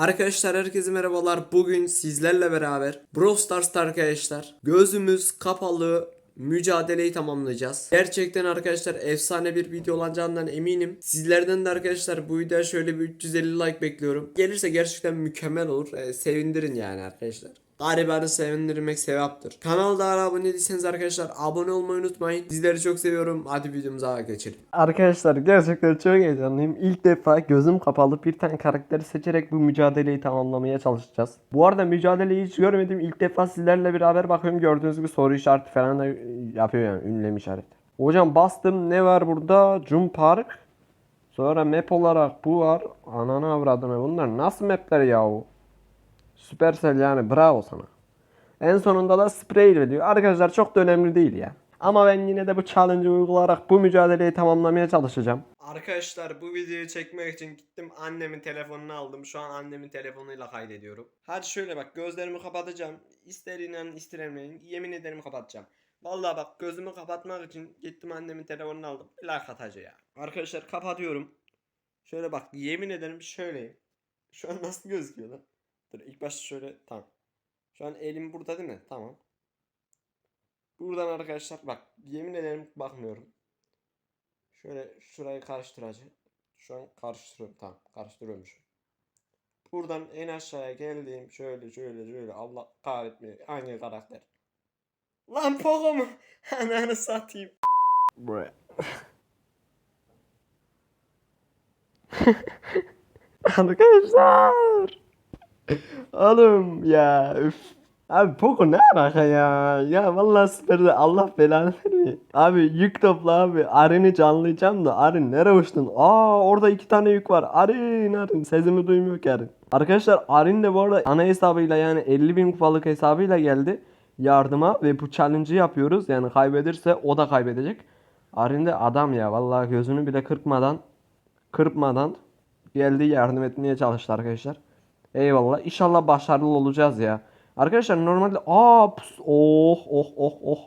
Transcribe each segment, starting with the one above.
Arkadaşlar herkese merhabalar. Bugün sizlerle beraber Brawl Stars'ta arkadaşlar gözümüz kapalı mücadeleyi tamamlayacağız. Gerçekten arkadaşlar efsane bir video olacağından eminim. Sizlerden de arkadaşlar bu videoya şöyle bir 350 like bekliyorum. Gelirse gerçekten mükemmel olur. Ee, sevindirin yani arkadaşlar. Garibanı sevindirmek sevaptır. Kanalda abone değilseniz arkadaşlar abone olmayı unutmayın. Sizleri çok seviyorum. Hadi videomuza geçelim. Arkadaşlar gerçekten çok heyecanlıyım. İlk defa gözüm kapalı bir tane karakteri seçerek bu mücadeleyi tamamlamaya çalışacağız. Bu arada mücadeleyi hiç görmedim. İlk defa sizlerle beraber bakıyorum. Gördüğünüz gibi soru işareti falan da yapıyor yani ünlem işareti. Hocam bastım ne var burada? Jum Park. Sonra map olarak bu var. Ananı avradını bunlar nasıl mapler yahu? Supercell yani bravo sana. En sonunda da sprey veriyor. Arkadaşlar çok da önemli değil ya. Ama ben yine de bu challenge'ı uygulayarak bu mücadeleyi tamamlamaya çalışacağım. Arkadaşlar bu videoyu çekmek için gittim annemin telefonunu aldım. Şu an annemin telefonuyla kaydediyorum. Hadi şöyle bak gözlerimi kapatacağım. İster inanın ister inanmayın. Yemin ederim kapatacağım. Vallahi bak gözümü kapatmak için gittim annemin telefonunu aldım. Like atacı ya. Arkadaşlar kapatıyorum. Şöyle bak yemin ederim şöyleyim. Şu an nasıl gözüküyor lan? Dur ilk başta şöyle tamam. Şu an elim burada değil mi? Tamam. Buradan arkadaşlar bak yemin ederim bakmıyorum. Şöyle şurayı karıştıracağım. Şu an karıştırıyorum. Tamam karıştırıyormuş. Buradan en aşağıya geldiğim şöyle şöyle şöyle Allah kahretmiyor. Hangi karakter? Lan Pogo mu? Ananı satayım. Buraya. Arkadaşlar. Oğlum ya üf. Abi Poco ne alaka ya? Ya vallahi süperdi. Allah belanı vermiyor. Abi yük topla abi. Arin'i canlayacağım da Arin nereye uçtun? Aa orada iki tane yük var. Arin Arin. Sesimi duymuyor ki Arin. Arkadaşlar Arin de bu arada ana hesabıyla yani 50 bin kupalık hesabıyla geldi yardıma ve bu challenge'ı yapıyoruz. Yani kaybederse o da kaybedecek. Arin de adam ya. Vallahi gözünü bile kırpmadan kırpmadan geldi yardım etmeye çalıştı arkadaşlar. Eyvallah. İnşallah başarılı olacağız ya. Arkadaşlar normalde aa pus oh oh oh oh.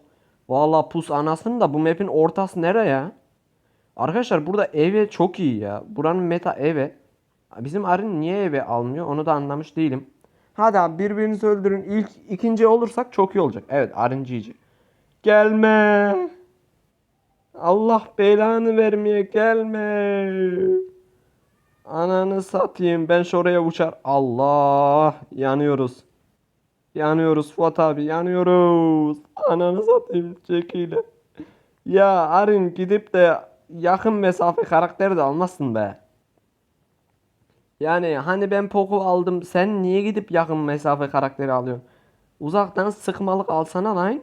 Vallahi pus anasını da bu map'in ortası nere ya? Arkadaşlar burada eve çok iyi ya. Buranın meta eve. Bizim Arin niye eve almıyor onu da anlamış değilim. Hadi abi birbirinizi öldürün. İlk ikinci olursak çok iyi olacak. Evet Arin GG. Gelme. Allah belanı vermeye gelme. Ananı satayım. Ben şuraya uçar. Allah. Yanıyoruz. Yanıyoruz Fuat abi. Yanıyoruz. Ananı satayım. Çekile. Ya Arin gidip de yakın mesafe karakteri de almazsın be. Yani hani ben Poco aldım. Sen niye gidip yakın mesafe karakteri alıyorsun? Uzaktan sıkmalık alsana lan.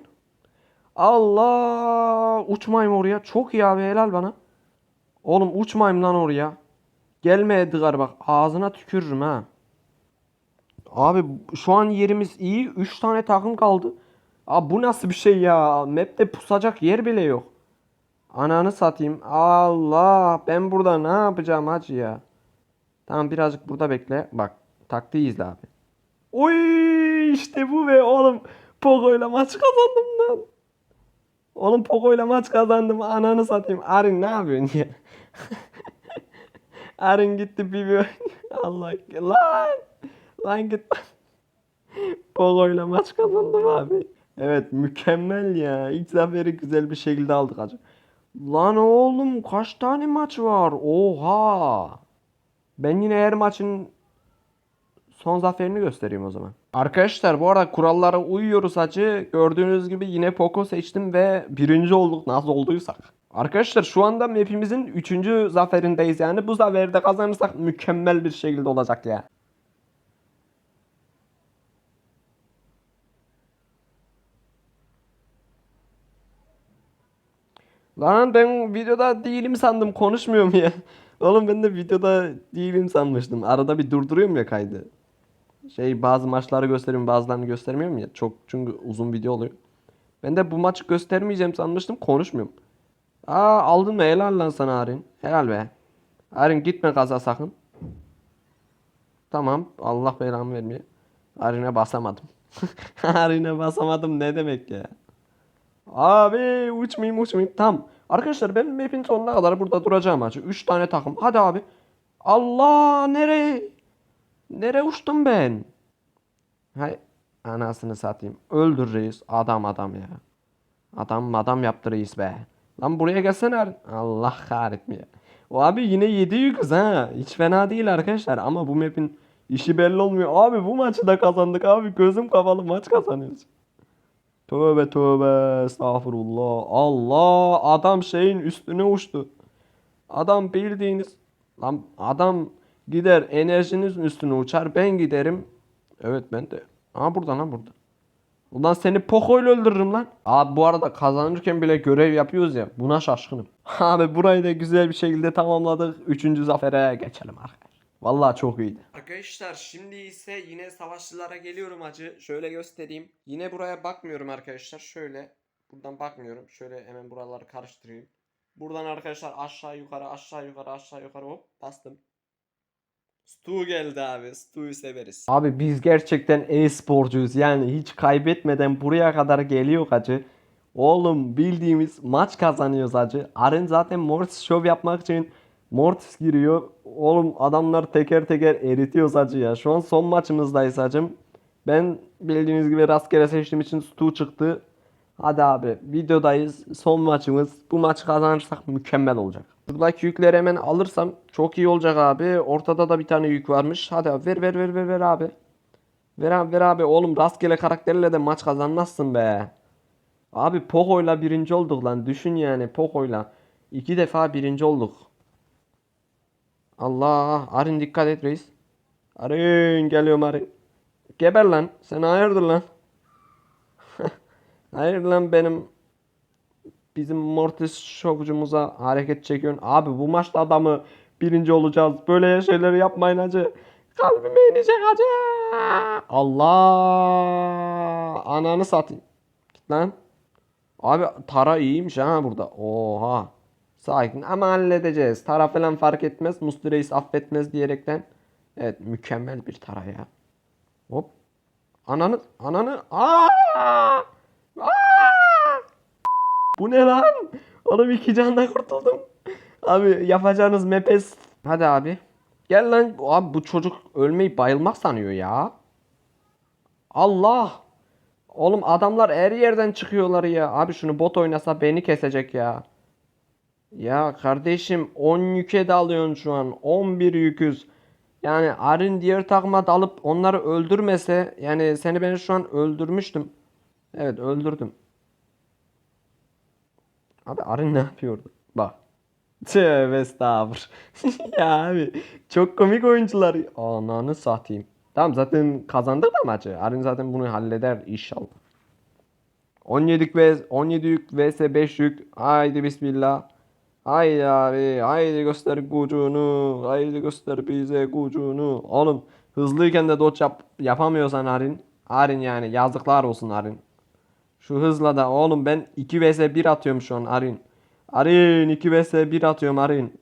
Allah. Uçmayayım oraya. Çok iyi abi helal bana. Oğlum uçmayayım lan oraya. Gelme Edgar bak ağzına tükürürüm ha. Abi şu an yerimiz iyi. 3 tane takım kaldı. Abi bu nasıl bir şey ya? Map'te pusacak yer bile yok. Ananı satayım. Allah ben burada ne yapacağım hacı ya. Tamam birazcık burada bekle. Bak taktiği izle abi. Oy işte bu ve oğlum Pogo'yla maç kazandım lan. Oğlum Pogo'yla maç kazandım. Ananı satayım. Arin ne yapıyorsun ya? Arin gitti bir Allah lan lan git Pogo'yla maç kazandım abi. Evet mükemmel ya. İlk zaferi güzel bir şekilde aldık acı. Lan oğlum kaç tane maç var? Oha. Ben yine her maçın son zaferini göstereyim o zaman. Arkadaşlar bu arada kurallara uyuyoruz hacı. Gördüğünüz gibi yine Poco seçtim ve birinci olduk nasıl olduysak. Arkadaşlar şu anda mapimizin 3. zaferindeyiz yani. Bu zaferi de kazanırsak mükemmel bir şekilde olacak ya. Lan ben videoda değilim sandım konuşmuyorum ya. Oğlum ben de videoda değilim sanmıştım. Arada bir durduruyorum ya kaydı. Şey bazı maçları gösteriyorum bazılarını göstermiyorum ya. Çok çünkü uzun video oluyor. Ben de bu maçı göstermeyeceğim sanmıştım konuşmuyorum. Aa aldın mı helal lan sana Arin. Helal be. Arin gitme gaza sakın. Tamam Allah belamı vermeye. Arin'e basamadım. Arin'e basamadım ne demek ya. Abi uçmayayım uçmayayım. Tamam. Arkadaşlar ben map'in sonuna kadar burada duracağım acı. 3 tane takım. Hadi abi. Allah nereye? Nereye uçtum ben? Hay anasını satayım. Öldür reis. Adam adam ya. Adam adam yaptı reis be. Lan buraya gelsene. Allah kahretmiyor. O abi yine 7 yüküz ha. Hiç fena değil arkadaşlar ama bu map'in işi belli olmuyor. Abi bu maçı da kazandık abi. Gözüm kapalı maç kazanıyoruz. Tövbe tövbe estağfurullah. Allah adam şeyin üstüne uçtu. Adam bildiğiniz lan adam gider enerjinizin üstüne uçar ben giderim. Evet ben de. Aa burada lan burada. Ulan seni Poco ile öldürürüm lan. Abi bu arada kazanırken bile görev yapıyoruz ya. Buna şaşkınım. Abi burayı da güzel bir şekilde tamamladık. Üçüncü zafere geçelim arkadaşlar. Vallahi çok iyiydi. Arkadaşlar şimdi ise yine savaşçılara geliyorum acı. Şöyle göstereyim. Yine buraya bakmıyorum arkadaşlar. Şöyle buradan bakmıyorum. Şöyle hemen buraları karıştırayım. Buradan arkadaşlar aşağı yukarı aşağı yukarı aşağı yukarı hop bastım. Stu geldi abi. Stu'yu severiz. Abi biz gerçekten e-sporcuyuz. Yani hiç kaybetmeden buraya kadar geliyor acı. Oğlum bildiğimiz maç kazanıyoruz acı. Arın zaten Mortis şov yapmak için Mortis giriyor. Oğlum adamlar teker teker eritiyoruz acı ya. Şu an son maçımızdayız acım. Ben bildiğiniz gibi rastgele seçtiğim için Stu çıktı. Hadi abi videodayız. Son maçımız. Bu maçı kazanırsak mükemmel olacak. Buradaki yükleri hemen alırsam çok iyi olacak abi. Ortada da bir tane yük varmış. Hadi abi ver ver ver ver ver abi. Ver abi ver abi. Oğlum rastgele karakterle de maç kazanmazsın be. Abi Poco'yla birinci olduk lan. Düşün yani Poco'yla. iki defa birinci olduk. Allah. Arin dikkat et reis. Arin geliyorum Arin. Geber lan. Sen hayırdır lan. Hayır lan benim bizim Mortis şovcumuza hareket çekiyorsun. Abi bu maçta adamı birinci olacağız. Böyle şeyleri yapmayın hacı. Kalbime inecek hacı. Allah. Ananı satayım. Git lan. Abi Tara iyiymiş ha burada. Oha. Sakin ama halledeceğiz. Tara falan fark etmez. Musti Reis affetmez diyerekten. Evet mükemmel bir Tara ya. Hop. Ananı ananı. Aa! Bu ne lan? Oğlum iki candan kurtuldum. Abi yapacağınız mepes. Hadi abi. Gel lan. Abi bu çocuk ölmeyi bayılmak sanıyor ya. Allah. Oğlum adamlar her yerden çıkıyorlar ya. Abi şunu bot oynasa beni kesecek ya. Ya kardeşim 10 yüke dalıyorsun şu an. 11 yüküz. Yani Arin diğer takıma dalıp onları öldürmese yani seni ben şu an öldürmüştüm. Evet öldürdüm. Abi Arin ne yapıyordu? Bak. Tövbe estağfur. ya abi çok komik oyuncular. Ananı satayım. Tamam zaten kazandık da maçı. Arin zaten bunu halleder inşallah. 17 ve 17 yük vs 5 yük. Haydi bismillah. Haydi abi. Haydi göster gücünü. Haydi göster bize gücünü. Oğlum hızlıyken de dodge yap yapamıyorsan Arin. Arin yani yazıklar olsun Arin. Şu hızla da oğlum ben 2 vs 1 atıyorum şu an Arin. Arin 2 vs 1 atıyorum Arin.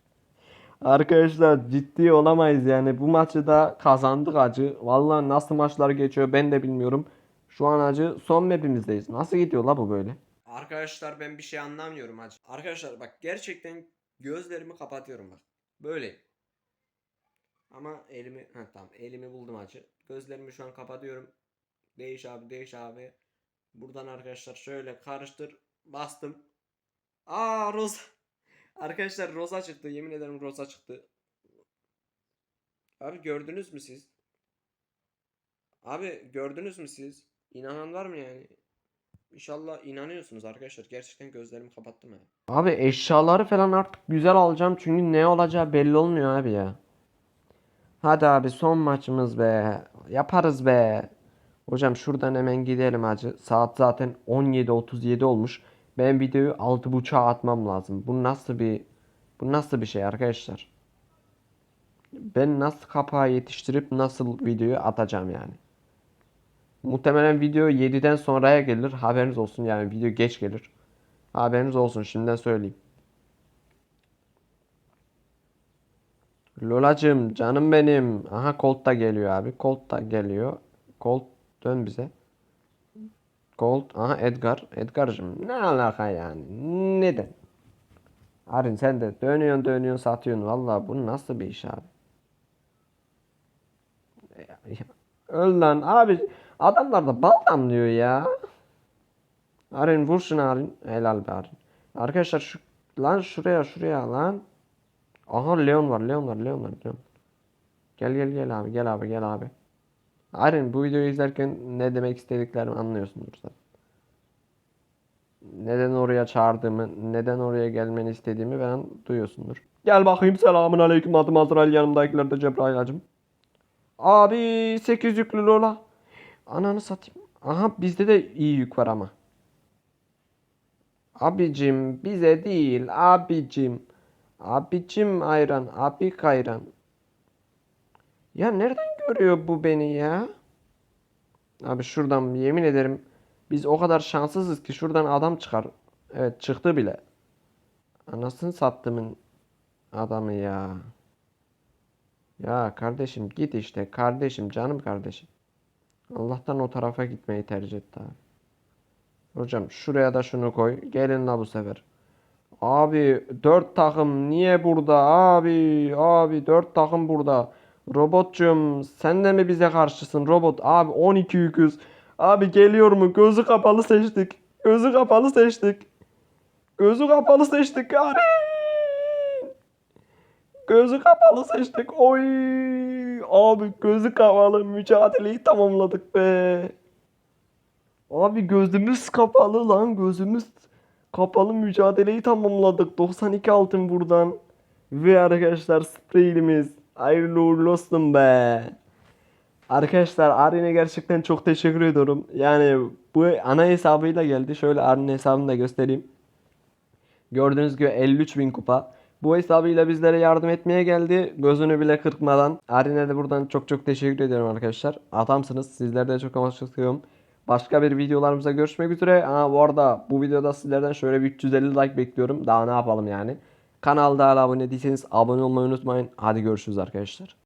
Arkadaşlar ciddi olamayız yani. Bu maçı da kazandık acı. Vallahi nasıl maçlar geçiyor ben de bilmiyorum. Şu an acı son map'imizdeyiz. Nasıl gidiyor la bu böyle? Arkadaşlar ben bir şey anlamıyorum hacı. Arkadaşlar bak gerçekten gözlerimi kapatıyorum bak. Böyle. Ama elimi ha tamam elimi buldum hacı. Gözlerimi şu an kapatıyorum. Değiş abi değiş abi. Buradan arkadaşlar şöyle karıştır. Bastım. Aa Rosa. Arkadaşlar Rosa çıktı. Yemin ederim Rosa çıktı. Abi gördünüz mü siz? Abi gördünüz mü siz? İnanan var mı yani? İnşallah inanıyorsunuz arkadaşlar. Gerçekten gözlerimi kapattım ya. Abi eşyaları falan artık güzel alacağım çünkü ne olacağı belli olmuyor abi ya. Hadi abi son maçımız be. Yaparız be. Hocam şuradan hemen gidelim hacı. Saat zaten 17.37 olmuş. Ben videoyu 6.30'a atmam lazım. Bu nasıl bir bu nasıl bir şey arkadaşlar? Ben nasıl kapağı yetiştirip nasıl videoyu atacağım yani? Muhtemelen video 7'den sonraya gelir. Haberiniz olsun yani video geç gelir. Haberiniz olsun şimdiden söyleyeyim. Lolacım canım benim. Aha Colt da geliyor abi. Colt da geliyor. Colt dön bize. Colt. Aha Edgar. Edgar'cım ne alaka yani? Neden? Arin sen de dönüyorsun dönüyorsun satıyorsun. Vallahi bu nasıl bir iş abi? Öl lan abi. Adamlar da bal damlıyor ya. Arin vur şunu Arin. Helal be Arin. Arkadaşlar şu lan şuraya şuraya lan. Aha Leon var Leon var Leon var Leon. Gel gel gel abi gel abi gel abi. Arin bu videoyu izlerken ne demek istediklerimi anlıyorsundur zaten. Neden oraya çağırdığımı, neden oraya gelmeni istediğimi ben duyuyorsundur. Gel bakayım selamun aleyküm adım Azrail yanımdakiler de Cebrail hacım. Abi 8 yüklü Lola. Ananı satayım. Aha bizde de iyi yük var ama. Abicim bize değil abicim. Abicim ayran, abi kayran. Ya nereden görüyor bu beni ya? Abi şuradan yemin ederim biz o kadar şanssızız ki şuradan adam çıkar. Evet çıktı bile. Anasını sattımın adamı ya. Ya kardeşim git işte kardeşim canım kardeşim. Allah'tan o tarafa gitmeyi tercih etti abi. Hocam şuraya da şunu koy. Gelin la bu sefer. Abi dört takım niye burada abi abi dört takım burada. Robotcum sen de mi bize karşısın robot abi 12 yüküz. Abi geliyor mu gözü kapalı seçtik. Gözü kapalı seçtik. Gözü kapalı seçtik yani. Gözü kapalı seçtik. Oy abi gözü kapalı mücadeleyi tamamladık be. Abi gözümüz kapalı lan gözümüz kapalı mücadeleyi tamamladık. 92 altın buradan. Ve arkadaşlar spreylimiz hayırlı uğurlu olsun be. Arkadaşlar Arin'e gerçekten çok teşekkür ediyorum. Yani bu ana hesabıyla geldi. Şöyle Arin'in hesabını da göstereyim. Gördüğünüz gibi 53 bin kupa. Bu hesabıyla bizlere yardım etmeye geldi. Gözünü bile kırpmadan. Arin'e de buradan çok çok teşekkür ediyorum arkadaşlar. Adamsınız. Sizleri de çok ama çok seviyorum. Başka bir videolarımıza görüşmek üzere. Aa, bu arada bu videoda sizlerden şöyle bir 350 like bekliyorum. Daha ne yapalım yani. Kanalda abone değilseniz abone olmayı unutmayın. Hadi görüşürüz arkadaşlar.